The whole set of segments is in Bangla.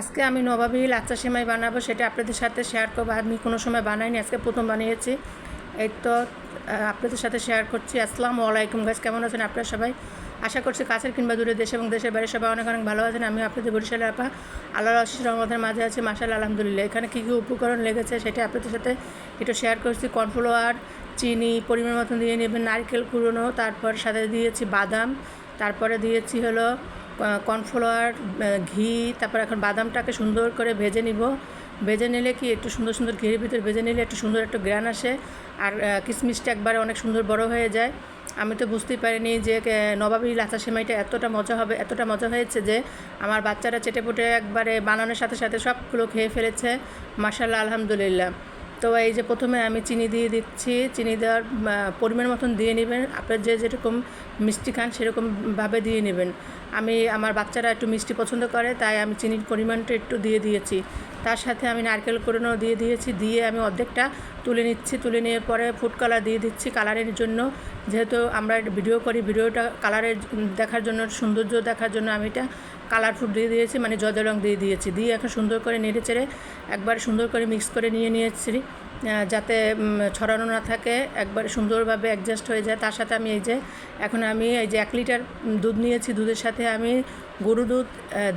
আজকে আমি নবাবী লাচ্চা সেমাই বানাবো, সেটা আপনাদের সাথে শেয়ার করব। আমি কোনো সময় বানাইনি, আজকে প্রথম বানিয়েছি। এই তো আপনাদের সাথে শেয়ার করছি। আসসালামু আলাইকুম গাছ কেমন আছেন আপনারা সবাই? আশা করছি কাছের কিংবা দূরে দেশ এবং দেশের বাইরে সবাই অনেক অনেক ভালো আছেন। আমি আপনাদের বরিশালের আপা আল্লাহর আশিস রহমতের মাঝে আছি মাসাল আলহামদুলিল্লাহ। এখানে কী কী উপকরণ লেগেছে সেটা আপনাদের সাথে একটু শেয়ার করছি। কর্নফ্লাওয়ার, চিনি, পরিমাণ মতন দিয়ে নেবেন, নারকেল কুড়োনো, তারপর সাথে দিয়েছি বাদাম, তারপরে দিয়েছি হলো কর্নফ্লাওয়ার ঘি, তারপর এখন বাদামটাকে সুন্দর করে ভেজে নিব। ভেজে নিলে কি একটু সুন্দর সুন্দর ঘির ভিতরে ভেজে নিলে একটু সুন্দর একটা গ্রান আসে আর কিশমিশটা একবারে অনেক সুন্দর বড় হয়ে যায়। আমি তো বুঝতেই পারিনি যে নবাবী লাচা সেমাইটা এতটা মজা হবে, এতটা মজা হয়েছে যে, আমার বাচ্চারা চেটেপুটে একবারে বানানোর সাথে সাথে সবগুলো খেয়ে ফেলেছে। মাসাল্লাহ আলহামদুলিল্লাহ। তো এই যে প্রথমে আমি চিনি দিয়ে দিচ্ছি। চিনি দেওয়ার পরিমাণ মতন দিয়ে নেবেন। আপনার যে যেরকম মিষ্টি খান সেরকমভাবে দিয়ে নেবেন। আমি, আমার বাচ্চারা একটু মিষ্টি পছন্দ করে, তাই আমি চিনির পরিমাণটা একটু দিয়ে দিয়েছি। তার সাথে আমি নারকেল কোড়ানো দিয়ে দিয়েছি, দিয়ে আমি অর্ধেকটা তুলে নিচ্ছি। তুলে নিয়ে পরে ফুড কালার দিয়ে দিচ্ছি কালারের জন্য। যেহেতু আমরা ভিডিও করি, ভিডিওটা কালারের দেখার জন্য, সৌন্দর্য দেখার জন্য আমি এটা কালার ফুড দিয়ে দিয়েছি মানে জদের রং দিয়ে দিয়েছি। দিয়ে এখন সুন্দর করে নেড়ে চেড়ে একবার সুন্দর করে মিক্স করে নিয়ে নিয়েছি। যাতে ছড়ানো না থাকে, একবার সুন্দরভাবে অ্যাডজাস্ট হয়ে যায়। তার সাথে আমি এই যে, এখন আমি এই যে এক লিটার দুধ নিয়েছি, দুধের সাথে আমি গরু দুধ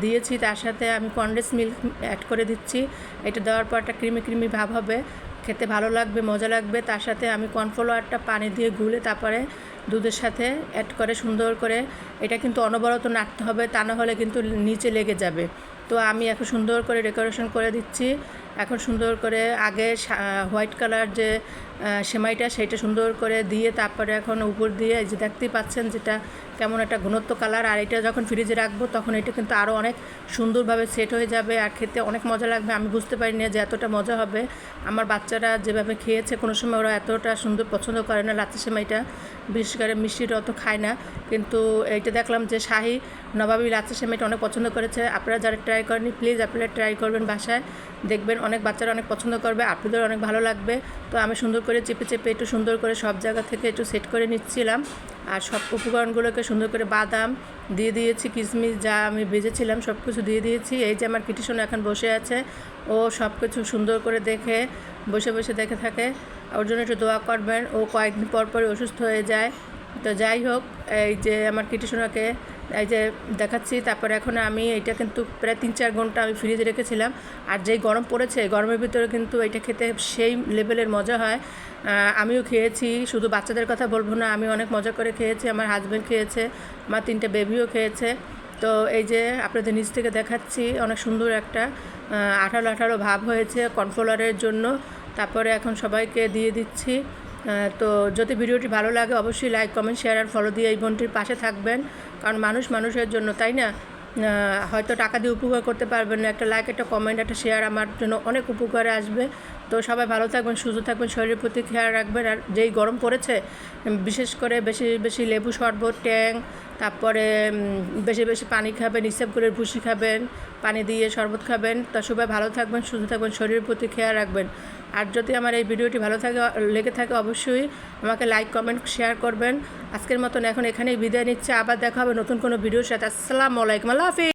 দিয়েছি। তার সাথে আমি কনডেন্স মিল্ক অ্যাড করে দিচ্ছি। এটা দেওয়ার পর একটা ক্রিমি ক্রিমি ভাব হবে। খেতে ভালো লাগবে, মজা লাগবে। তার সাথে আমি কর্নফ্লাওয়ারটা পানি দিয়ে গুলে তারপরে দুধের সাথে অ্যাড করে সুন্দর করে, এটা কিন্তু অনবরত নাড়তে হবে। তা না হলে কিন্তু নিচে লেগে যাবে। তো আমি এখন সুন্দর করে ডেকোরেশন করে দিচ্ছি। এখন সুন্দর করে আগে হোয়াইট কালার যে সেমাইটা সেটা সুন্দর করে দিয়ে তারপরে এখন উপর দিয়ে এই যে দেখতেই পাচ্ছেন যেটা কেমন একটা ঘনত্ব কালার। আর এটা যখন ফ্রিজে রাখব তখন এটা কিন্তু আরও অনেক সুন্দরভাবে সেট হয়ে যাবে আর খেতে অনেক মজা লাগবে। আমি বুঝতে পারি না যে এতটা মজা হবে। আমার বাচ্চারা যেভাবে খেয়েছে কোনো সময় ওরা এতটা সুন্দর পছন্দ করে না। লাচ্চা সেমাইটা বিশেষ করে মিষ্টিটা অত খায় না। কিন্তু এইটা দেখলাম যে শাহি নবাবী লাচ্চা সেমাইটা অনেক পছন্দ করেছে। আপনারা যারা ট্রাই করেনি প্লিজ আপনারা ট্রাই করবেন বাসায়। দেখবেন অনেক বাচ্চারা অনেক পছন্দ করবে আপনাদের অনেক ভালো লাগবে। তো আমি সুন্দর করে চেপে চেপে একটু সুন্দর করে সব জায়গা থেকে একটু সেট করে নিচ্ছিলাম। আর সব উপকরণগুলোকে সুন্দর করে বাদাম দিয়ে দিয়েছি, কিশমিশ যা আমি ভেজেছিলাম সব কিছু দিয়ে দিয়েছি। এই যে আমার কিটিশন এখন বসে আছে, ও সব কিছু সুন্দর করে দেখে, বসে বসে দেখে থাকে। ওর জন্য একটু দোয়া করবেন, ও কয়েকদিন পর পরই অসুস্থ হয়ে যায়। তো যাই হোক, এই যে আমার কিটিশোনাকে এই যে দেখাচ্ছি, তারপরে এখন আমি এটা কিন্তু প্রায় তিন চার ঘণ্টা আমি ফ্রিজে রেখেছিলাম। আর যেই গরম পড়েছে, গরমের ভিতরে কিন্তু এটা খেতে সেই লেভেলের মজা হয়। আমিও খেয়েছি, শুধু বাচ্চাদের কথা বলব না, আমি অনেক মজা করে খেয়েছি, আমার হাজব্যান্ড খেয়েছে, আমার তিনটে বেবিও খেয়েছে। তো এই যে আপনাদের নিচ থেকে দেখাচ্ছি, অনেক সুন্দর একটা আঠালো আঠালো ভাব হয়েছে কর্নফ্লাওয়ারের জন্য। তারপরে এখন সবাইকে দিয়ে দিচ্ছি। তো যদি ভিডিওটি ভালো লাগে, অবশ্যই লাইক কমেন্ট শেয়ার আর ফলো দিয়ে এই বোনটির পাশে থাকবেন। কারণ মানুষ মানুষের জন্য, তাই না? হয়তো টাকা দিয়ে উপকার করতে পারবেন না। একটা লাইক একটা কমেন্ট একটা শেয়ার আমার জন্য অনেক উপকারে আসবে। তো সবাই ভালো থাকবেন, সুস্থ থাকবেন, শরীরের প্রতি খেয়াল রাখবেন। আর যেই গরম পড়েছে বিশেষ করে বেশি বেশি লেবু শরবত, ট্যাং তারপরে বেশি বেশি পানি খাবেন, হিসাব করে ভুসি খাবেন, পানি দিয়ে শরবত খাবেন। তা সবাই ভালো থাকবেন, সুস্থ থাকবেন, শরীরের প্রতি খেয়াল রাখবেন। আর যদি আমার এই ভিডিওটি ভালো থাকে, লেগে থাকে, অবশ্যই আমাকে লাইক কমেন্ট শেয়ার করবেন। আজকের মতন এখন এখানেই বিদায় নিচ্ছে। আবার দেখা হবে নতুন কোনো ভিডিওর সাথে। আসসালামু আলাইকুম। আল্লাহ হাফিজ।